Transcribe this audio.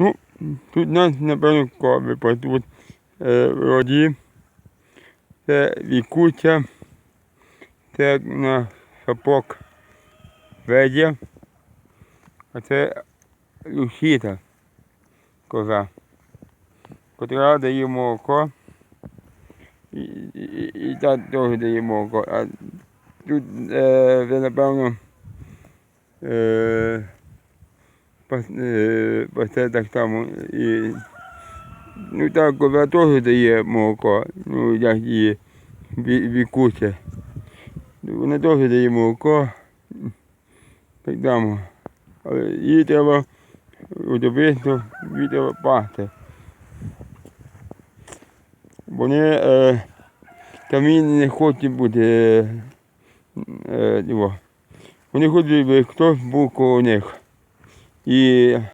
Ну, тут нас, напевно, коби, тут е, вроді це вікуця, це на сапок ведя, а це лусіта коза, котра дає молоко. І, і, і, і та теж дає молоко. А тут е, вже, напевно, е, пасте так само. І, ну так, коза теж дає молоко, ну як її ві- вікуся. Вона теж дає молоко. Так само. Але їй треба особисто, їй треба пасти. Вони е, самі не хочуть бути. Е, е. Вони хочуть, щоб хтось був коло них. І